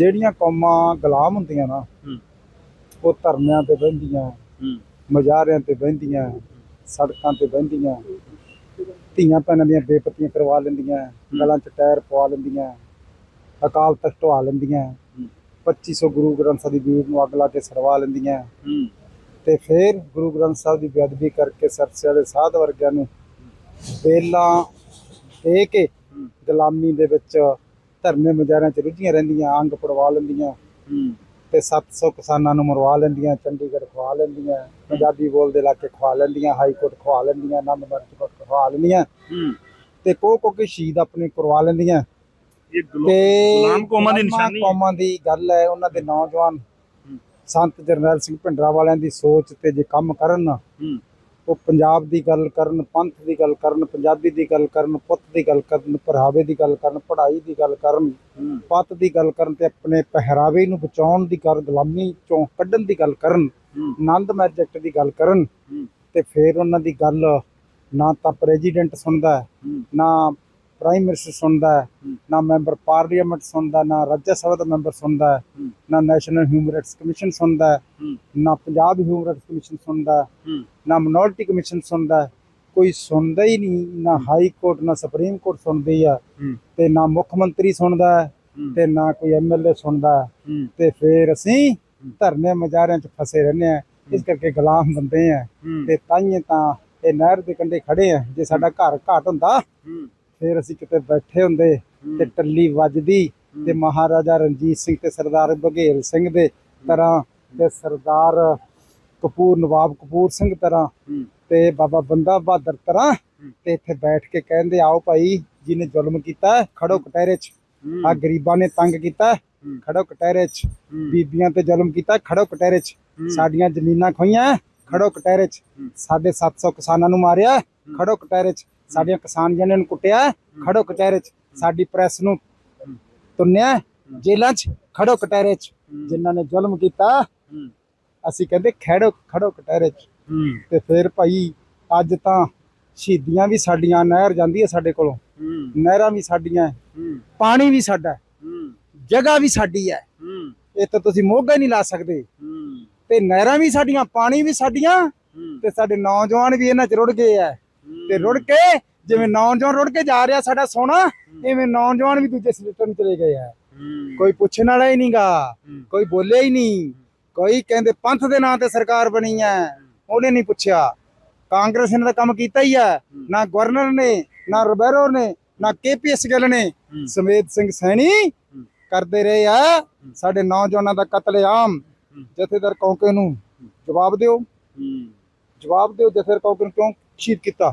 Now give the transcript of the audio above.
ਜਿਹੜੀਆਂ ਕੌਮਾਂ ਗੁਲਾਮ ਹੁੰਦੀਆਂ ਨਾ ਉਹ ਧਰਨਿਆਂ ਤੇ ਬਹਿੰਦੀਆਂ ਮਜ਼ਾਰਿਆਂ ਤੇ ਬਹਿੰਦੀਆਂ ਸੜਕਾਂ ਤੇ ਬਹਿੰਦੀਆਂ ਧੀਆਂ ਭੈਣਾਂ ਦੀਆਂ ਬੇਪਤੀਆਂ ਕਰਵਾ ਲੈਂਦੀਆਂ ਗਲਾਂ 'ਚ ਟਾਇਰ ਪਵਾ ਲੈਂਦੀਆਂ ਅਕਾਲ ਤਖਤ ਢਵਾ ਲੈਂਦੀਆਂ 2500 ਗੁਰੂ ਗ੍ਰੰਥ ਸਾਹਿਬ ਦੀ ਬੀੜ ਨੂੰ ਅੱਗ ਲਾ ਕੇ ਸਰਵਾ ਲੈਂਦੀਆਂ। ਤੇ ਫਿਰ ਗੁਰੂ ਗ੍ਰੰਥ ਸਾਹਿਬ ਦੀ ਬੇਅਦਬੀ ਕਰਕੇ ਸਰਸੇ ਵਾਲੇ ਸਾਧ ਵਰਗਿਆਂ ਨੂੰ ਬੇਲਾਂ ਦੇ ਕੇ ਗੁਲਾਮੀ ਦੇ ਵਿੱਚ ਧਰਨੇ ਮਜ਼ਾਰਿਆਂ 'ਚ ਰੁੱਝੀਆਂ ਰਹਿੰਦੀਆਂ ਅੰਗ ਪੜਵਾ ਲੈਂਦੀਆਂ। ਤੇ 700 ਕਿਸਾਨਾਂ ਨੂੰ ਮਰਵਾ ਲੈਂਦੀਆਂ ਚੰਡੀਗੜ੍ਹ ਖਵਾ ਲੈਂਦੀਆਂ ਪੰਜਾਬੀ ਬੋਲਦੇ ਇਲਾਕੇ ਖਵਾ ਲੈਂਦੀਆਂ ਹਾਈ ਕੋਰਟ ਖਵਾ ਲੈਂਦੀਆਂ ਆਨੰਦ ਮਰਚ ਕੋਰਟ ਖਵਾ ਲੈਂਦੀਆਂ। ਤੇ ਕੋ ਕੋ ਕੇ ਸ਼ਹੀਦ ਆਪਣੇ ਕਰਵਾ ਲੈਂਦੀਆਂ। ਇਹ ਤੇ ਗੁਲਾਮ ਕੌਮਾਂ ਦੀ ਗੁਲਾਮਾਂ ਨਿਸ਼ਾਨੀ ਹੈ। ਕੌਮਾਂ ਦੀ ਗੱਲ ਹੈ ਉਹਨਾਂ ਦੇ ਨੌਜਵਾਨ। ਸੰਤ ਜਰਨੈਲ ਸਿੰਘ ਭਿੰਡਰਾਂ ਵਾਲਿਆਂ ਦੀ ਸੋਚ ਤੇ ਜੇ ਕੰਮ ਕਰਨ ਉਹ ਪੰਜਾਬ ਦੀ ਗੱਲ ਕਰਨ ਪੰਥ ਦੀ ਗੱਲ ਕਰਨ ਪੰਜਾਬੀ ਦੀ ਗੱਲ ਕਰਨ ਪੁੱਤ ਦੀ ਗੱਲ ਕਰਨ ਪਹਿਰਾਵੇ ਦੀ ਗੱਲ ਕਰਨ ਪੜ੍ਹਾਈ ਦੀ ਗੱਲ ਕਰਨ ਪੱਤ ਦੀ ਗੱਲ ਕਰਨ ਤੇ ਆਪਣੇ ਪਹਿਰਾਵੇ ਨੂੰ ਬਚਾਉਣ ਦੀ ਗੱਲ ਗੁਲਾਮੀ ਚੋਂ ਕੱਢਣ ਦੀ ਗੱਲ ਕਰਨ ਆਨੰਦ ਮੈਜੈਕਟ ਦੀ ਗੱਲ ਕਰਨ ਤੇ ਫਿਰ ਉਹਨਾਂ ਦੀ ਗੱਲ ਨਾ ਤਾਂ ਪ੍ਰੈਜ਼ੀਡੈਂਟ ਸੁਣਦਾ ਨਾ ਪ੍ਰਾਈਮ ਮਿਨਿਸਟਰ ਸੁਣਦਾ। ਨਾ ਮੈਂਬਰ ਪਾਰਲੀਮੈਂਟ ਸੁਣਦਾ ਨਾ ਰਾਜ ਸਭਾ ਦਾ ਮੈਂਬਰ ਸੁਣਦਾ। ਨਾ ਨੈਸ਼ਨਲ ਹਿਊਮਨ ਰਾਈਟਸ ਕਮਿਸ਼ਨ ਸੁਣਦਾ ਨਾ ਪੰਜਾਬ ਹਿਊਮਨ ਰਾਈਟਸ ਕਮਿਸ਼ਨ ਸੁਣਦਾ ਨਾ ਮਿਨੋਰਟੀ ਕਮਿਸ਼ਨ ਸੁਣਦਾ। ਕੋਈ ਸੁਣਦਾ ਹੀ ਨਹੀਂ ਨਾ ਹਾਈ ਕੋਰਟ ਨਾ ਸੁਪਰੀਮ ਕੋਰਟ ਸੁਣਦੀ ਆ। ਤੇ ਨਾ ਮੁੱਖ ਮੰਤਰੀ ਸੁਣਦਾ ਤੇ ਨਾ ਕੋਈ ਐਮਐਲਏ ਸੁਣਦਾ ਤੇ ਫਿਰ ਅਸੀਂ ਧਰਨੇ ਮਜਾਰਿਆਂ 'ਚ ਫਸੇ ਰਹਿੰਦੇ ਆ ਇਸ ਕਰਕੇ ਗੁਲਾਮ ਬੰਦੇ ਆ। ਤੇ ਤਾਈਏ ਤਾਂ ਇਹ ਨਹਿਰ ਦੇ ਕੰਢੇ ਖੜੇ ਆ ਜੇ ਸਾਡਾ ਘਰ ਘਾਟ ਹੁੰਦਾ। ਫਿਰ ਅਸੀਂ ਕਿਤੇ ਬੈਠੇ ਹੁੰਦੇ ਤੇ ਟੱਲੀ ਵੱਜਦੀ ਤੇ ਮਹਾਰਾਜਾ ਰਣਜੀਤ ਸਿੰਘ ਤੇ ਸਰਦਾਰ ਬਘੇਲ ਸਿੰਘ ਦੇ ਤਰ੍ਹਾਂ ਤੇ ਸਰਦਾਰ ਕਪੂਰ ਨਵਾਬ ਕਪੂਰ ਸਿੰਘ ਤਰ੍ਹਾਂ ਤੇ ਬਾਬਾ ਬੰਦਾ ਬਹਾਦਰ ਤਰ੍ਹਾਂ ਤੇ ਇੱਥੇ ਬੈਠ ਕੇ ਕਹਿੰਦੇ ਆਓ ਭਾਈ ਜਿਹਨੇ ਜ਼ੁਲਮ ਕੀਤਾ ਖੜੋ ਕਟਹਿਰੇ 'ਚ। ਆ ਗਰੀਬਾਂ ਨੇ ਤੰਗ ਕੀਤਾ। ਖੜੋ ਕਟਹਿਰੇ 'ਚ। ਬੀਬੀਆਂ ਤੇ ਜ਼ੁਲਮ ਕੀਤਾ ਖੜੋ ਕਟਹਿਰੇ 'ਚ। ਸਾਡੀਆਂ ਜ਼ਮੀਨਾਂ ਖੋਈਆਂ ਖੜੋ ਕਟਹਿਰੇ 'ਚ। ਸਾਡੇ 700 ਕਿਸਾਨਾਂ ਨੂੰ ਮਾਰਿਆ ਖੜੋ ਕਟਹਿਰੇ 'ਚ। ਸਾਡੀਆਂ ਕਿਸਾਨ ਜਣੇ ਨੂੰ ਕੁੱਟਿਆ, ਖੜੋ ਕਟਹਿਰੇ 'ਚ। ਸਾਡੀ ਪ੍ਰੈਸ ਨੂੰ ਤੁੰਨਿਆ, ਜੇਲ੍ਹਾਂ 'ਚ, ਖੜੋ ਕਟਹਿਰੇ 'ਚ। ਜਿਨ੍ਹਾਂ ਨੇ ਜ਼ੁਲਮ ਕੀਤਾ, ਅਸੀਂ ਕਹਿੰਦੇ ਖੜੋ ਖੜੋ ਕਟਹਿਰੇ 'ਚ। ਤੇ ਫਿਰ ਭਾਈ, ਅੱਜ ਤਾਂ ਸ਼ਹੀਦੀਆਂ ਵੀ ਸਾਡੀਆਂ, ਨਹਿਰ ਜਾਂਦੀ ਹੈ ਸਾਡੇ ਕੋਲੋਂ। ਨਹਿਰਾਂ ਵੀ ਸਾਡੀਆਂ ਪਾਣੀ ਵੀ ਸਾਡਾ ਜਗ੍ਹਾ ਵੀ ਸਾਡੀ ਹੈ। ਇਹ ਤਾਂ ਤੁਸੀਂ ਮੋਗਾ ਹੀ ਨਹੀਂ ਲਾ ਸਕਦੇ। ਤੇ ਨਹਿਰਾਂ ਵੀ ਸਾਡੀਆਂ, ਪਾਣੀ ਵੀ ਸਾਡੀਆਂ, ਤੇ ਸਾਡੇ ਨੌਜਵਾਨ ਵੀ ਇਹਨਾਂ 'ਚ ਰੁੜ ਗਏ ਆ ਤੇ ਰੁੜ ਕੇ ਜਿਵੇਂ ਨੌਜਵਾਨ ਰੁੜ ਕੇ ਜਾ ਰਿਹਾ ਸਾਡਾ ਸੋਨਾ ਇਵੇਂ ਨੌਜਵਾਨ ਵੀ ਦੂਜੇ ਨੂੰ ਚਲੇ ਗਏ ਆ। ਕੋਈ ਪੁੱਛਣ ਵਾਲਾ ਹੀ ਨਹੀਂਗਾ। ਕੋਈ ਬੋਲਿਆ ਹੀ ਨਹੀਂ ਕੋਈ ਕਹਿੰਦੇ ਪੰਥ ਦੇ ਨਾਂ ਤੇ ਸਰਕਾਰ ਬਣੀ ਹੈ। ਉਹਨੇ ਨਹੀਂ ਪੁੱਛਿਆ। ਕਾਂਗਰਸ ਨੇ ਤਾਂ ਕੰਮ ਕੀਤਾ ਹੀ ਹੈ। ਨਾ ਗਵਰਨਰ ਨੇ ਨਾ ਰਬੈਰੋ ਨੇ ਨਾ ਕੇਪੀਐਸ ਗਿੱਲ ਨੇ ਸਮੇਤ ਸਿੰਘ ਸੈਣੀ ਕਰਦੇ ਰਹੇ ਆ ਸਾਡੇ ਨੌਜਵਾਨਾਂ ਦਾ ਕਤਲੇਆਮ ਜਥੇਦਾਰ ਕੌਂਕੇ ਨੂੰ ਜਵਾਬ ਦਿਓ। ਜਵਾਬ ਦਿਓ ਜਥੇਦਾਰ ਕੌਂਕੇ ਨੂੰ ਕਿਉਂ ਸ਼ਹੀਦ ਕੀਤਾ?